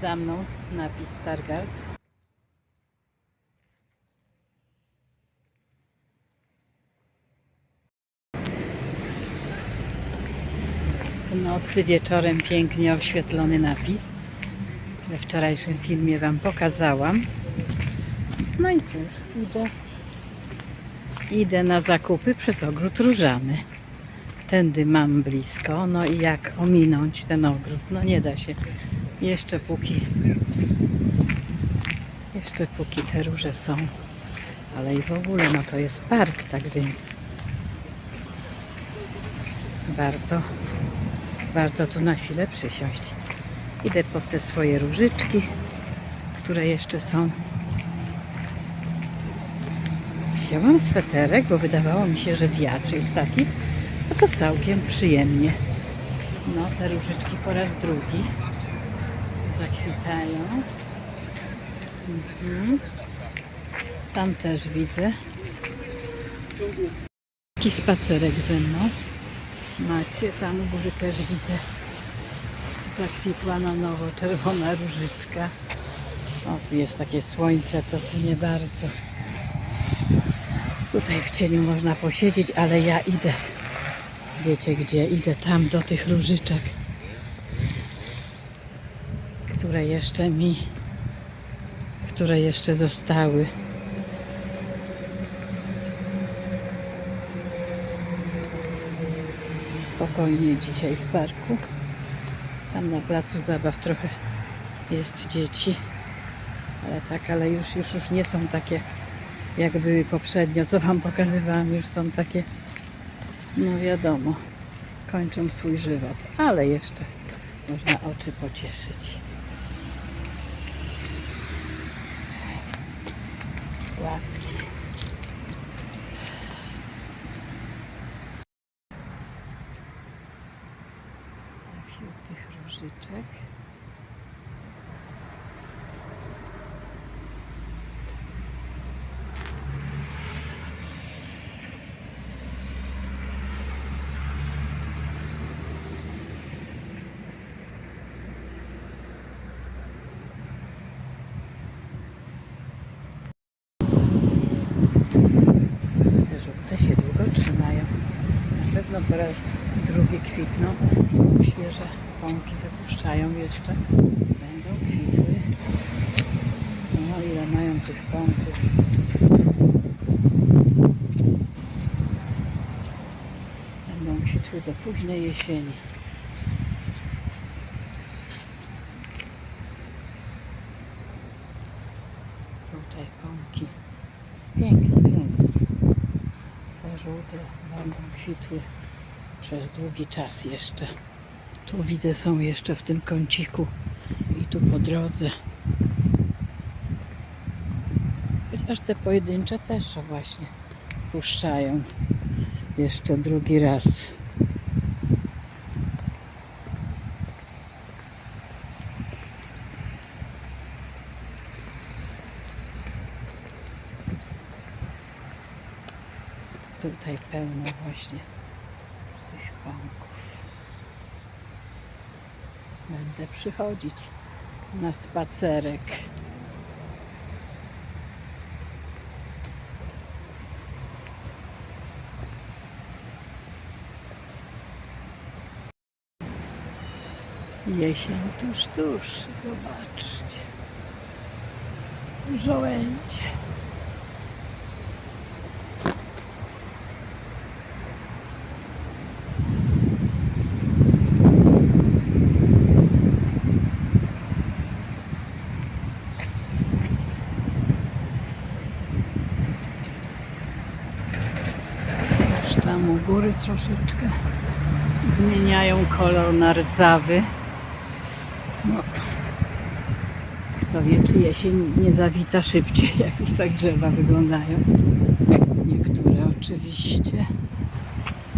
za mną napis Stargard. W nocy wieczorem pięknie oświetlony napis. We wczorajszym filmie Wam pokazałam. No i cóż, idę, idę na zakupy przez ogród różany. Tędy mam blisko, no i jak ominąć ten ogród? No nie da się. Jeszcze póki, jeszcze póki te róże są. Ale i w ogóle, no to jest park, tak więc warto, warto tu na chwilę przysiąść. Idę pod te swoje różyczki, które jeszcze są. Wzięłam sweterek, bo wydawało mi się, że wiatr jest taki, no to całkiem przyjemnie. No, te różyczki po raz drugi zakwitają. Mhm. Tam też widzę. Taki spacerek ze mną. Macie, tam u góry też widzę. Zakwitła na nowo czerwona różyczka. O, tu jest takie słońce, to tu nie bardzo. Tutaj w cieniu można posiedzieć, ale ja idę. Wiecie gdzie? Idę tam do tych różyczek, które jeszcze mi, które jeszcze zostały. Spokojnie dzisiaj w parku. Tam na placu zabaw trochę jest dzieci. Ale tak, ale już, już, już nie są takie jak były poprzednio, co Wam pokazywałam, już są takie, no wiadomo, kończą swój żywot, ale jeszcze można oczy pocieszyć. Wśród tych różyczek Te się długo trzymają. Na pewno po raz drugi kwitną. Pąki wypuszczają jeszcze. Będą kwitły. No ile mają tych pąków. Będą kwitły do późnej jesieni. Tutaj pąki. Piękne, piękne. Te żółte będą kwitły przez długi czas jeszcze. Tu widzę są jeszcze w tym kąciku i tu po drodze. Chociaż te pojedyncze też właśnie puszczają jeszcze drugi raz. Tutaj pełno właśnie tych pąków. Będę przychodzić na spacerek. Jesień tuż, tuż. Zobaczcie. Żołędzie. Już tam u góry troszeczkę zmieniają kolor na rdzawy. No, kto wie, czy jesień nie zawita szybciej, jak już tak drzewa wyglądają. Niektóre oczywiście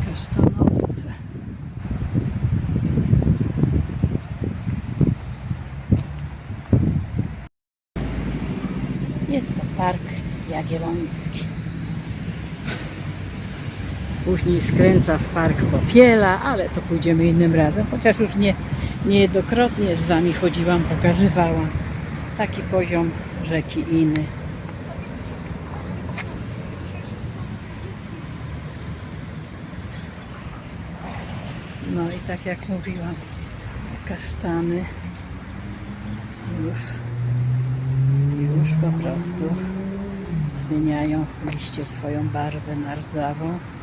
kasztanowce. Jest to Park Jagielloński. Później skręca w Park Popiela, ale to pójdziemy innym razem, chociaż już nie, Niejednokrotnie z Wami chodziłam, pokazywałam. Taki poziom rzeki Iny. No i tak jak mówiłam, kasztany już, już po prostu zmieniają liście swoją barwę na rdzawą. No,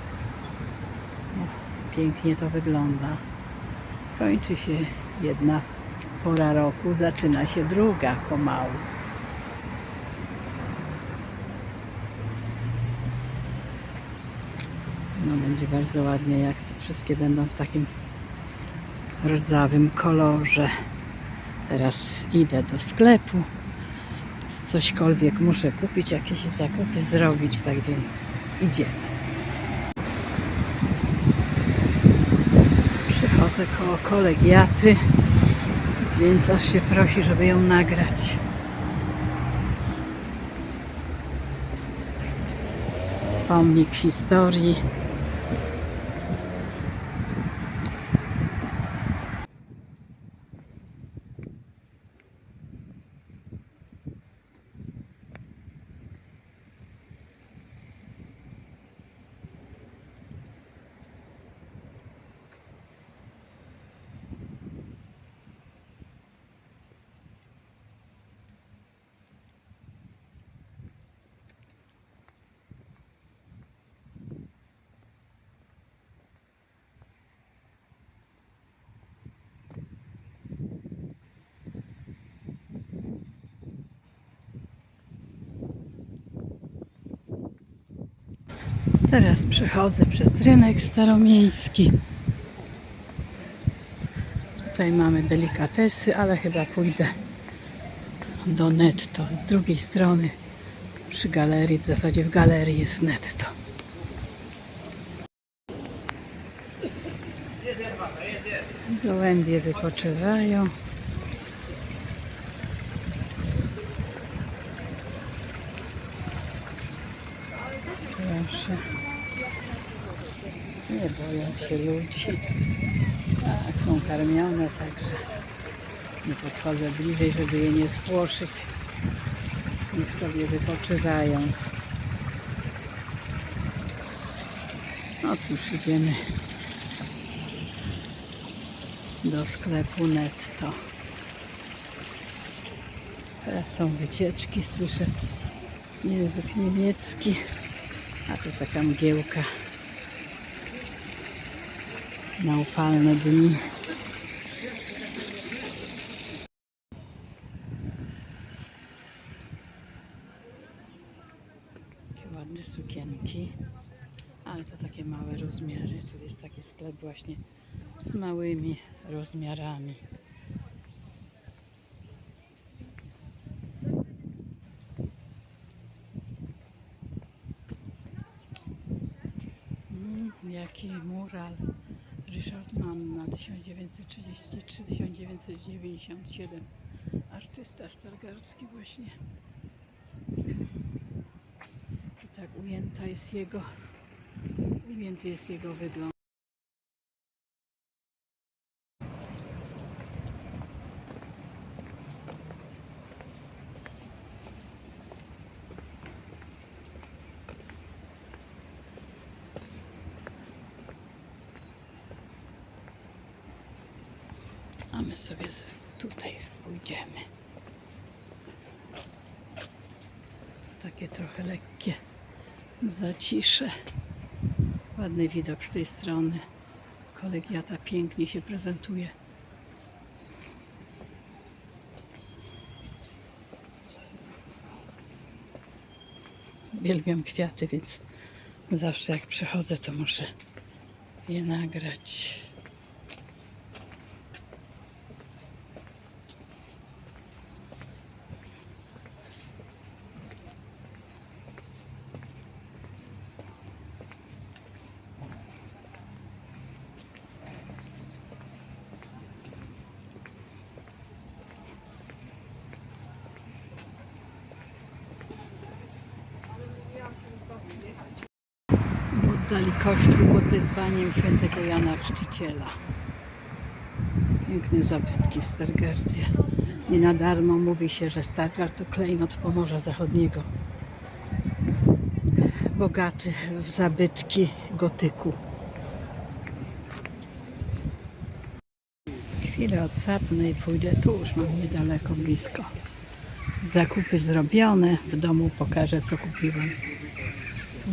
pięknie to wygląda. Kończy się jedna pora roku, zaczyna się druga pomału. No będzie bardzo ładnie, jak te wszystkie będą w takim rdzawym kolorze. Teraz idę do sklepu. Cośkolwiek muszę kupić, jakieś zakupy zrobić, tak więc idziemy. Przychodzę koło kolegiaty, więc aż się prosi, żeby ją nagrać. Pomnik historii. Teraz przechodzę przez rynek staromiejski. Tutaj mamy delikatesy, ale chyba pójdę do netto. Z drugiej strony przy galerii, w zasadzie w galerii jest netto. Gołębie wypoczywają. Proszę. Nie boją się ludzi. Tak, są karmione, także nie podchodzę bliżej, żeby je nie spłoszyć. Niech sobie wypoczywają. No cóż, idziemy do sklepu netto. Teraz są wycieczki, słyszę język niemiecki. A tu taka mgiełka na upalne dni. Takie ładne sukienki, ale to takie małe rozmiary. Tu jest taki sklep właśnie z małymi rozmiarami. Mm, jaki mural Ryszard Manna 1933-1997 artysta stargardzki właśnie. I tak ujęta jest jego ujęty jest jego wygląd a my sobie tutaj pójdziemy. Takie trochę lekkie zacisze. Ładny widok z tej strony. Kolegiata pięknie się prezentuje. Uwielbiam kwiaty, więc zawsze jak przychodzę, to muszę je nagrać. W oddali kościół pod wezwaniem świętego Jana Chrzciciela. Piękne zabytki w Stargardzie. Nie na darmo mówi się, że Stargard to klejnot Pomorza Zachodniego. Bogaty w zabytki gotyku. Chwilę odsapnę i pójdę tu, już mam niedaleko, blisko. Zakupy zrobione, w domu pokażę co kupiłam.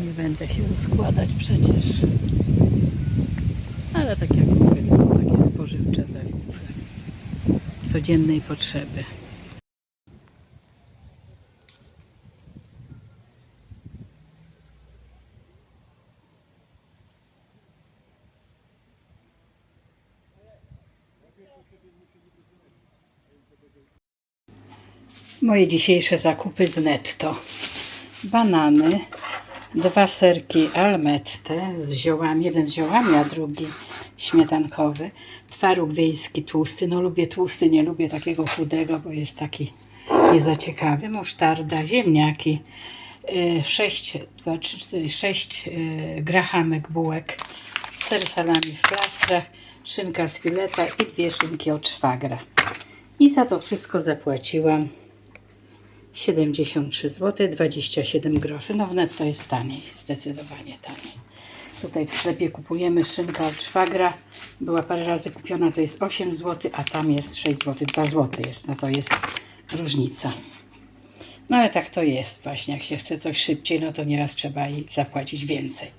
Nie będę się rozkładać przecież. Ale tak jak mówię, to są takie spożywcze zakupy. Codziennej potrzeby. Moje dzisiejsze zakupy z netto. Banany, dwa serki almette z ziołami, jeden z ziołami, a drugi śmietankowy. Twaróg wiejski tłusty, no lubię tłusty, nie lubię takiego chudego, bo jest taki nie za ciekawy. Musztarda, ziemniaki, 6, 2, 3, 4, 6 grahamek bułek, ser salami w plastrach, szynka z fileta i dwie szynki od szwagra. I za to wszystko zapłaciłam 73 zł 27 groszy. No w netto jest taniej, zdecydowanie taniej. Tutaj w sklepie kupujemy szynkę od szwagra. Była parę razy kupiona, to jest 8 zł, a tam jest 6 zł, 2 zł jest. No to jest różnica. No ale tak to jest właśnie. Jak się chce coś szybciej, no to nieraz trzeba i zapłacić więcej.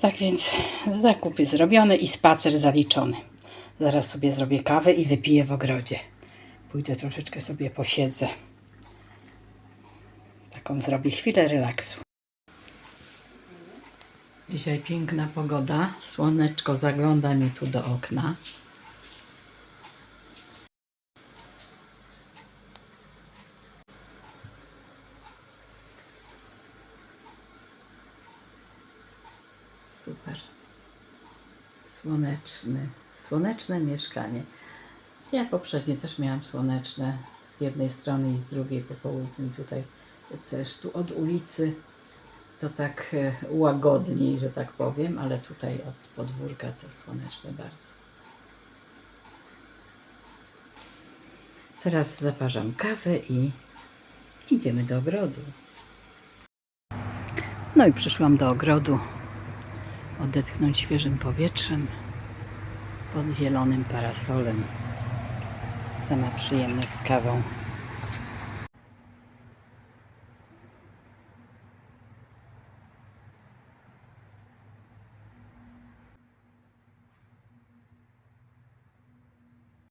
Tak więc zakupy zrobione i spacer zaliczony. Zaraz sobie zrobię kawę i wypiję w ogrodzie. Pójdę troszeczkę sobie posiedzę. Taką zrobię chwilę relaksu. Dzisiaj piękna pogoda. Słoneczko zagląda mi tu do okna. Super. Słoneczny, słoneczne mieszkanie. Ja poprzednio też miałam słoneczne z jednej strony i z drugiej po południu. Tutaj też tu od ulicy to tak e, łagodniej, że tak powiem, ale tutaj od podwórka to słoneczne bardzo. Teraz zaparzam kawę i idziemy do ogrodu. No i przyszłam do ogrodu odetchnąć świeżym powietrzem pod zielonym parasolem. Sama przyjemność z kawą.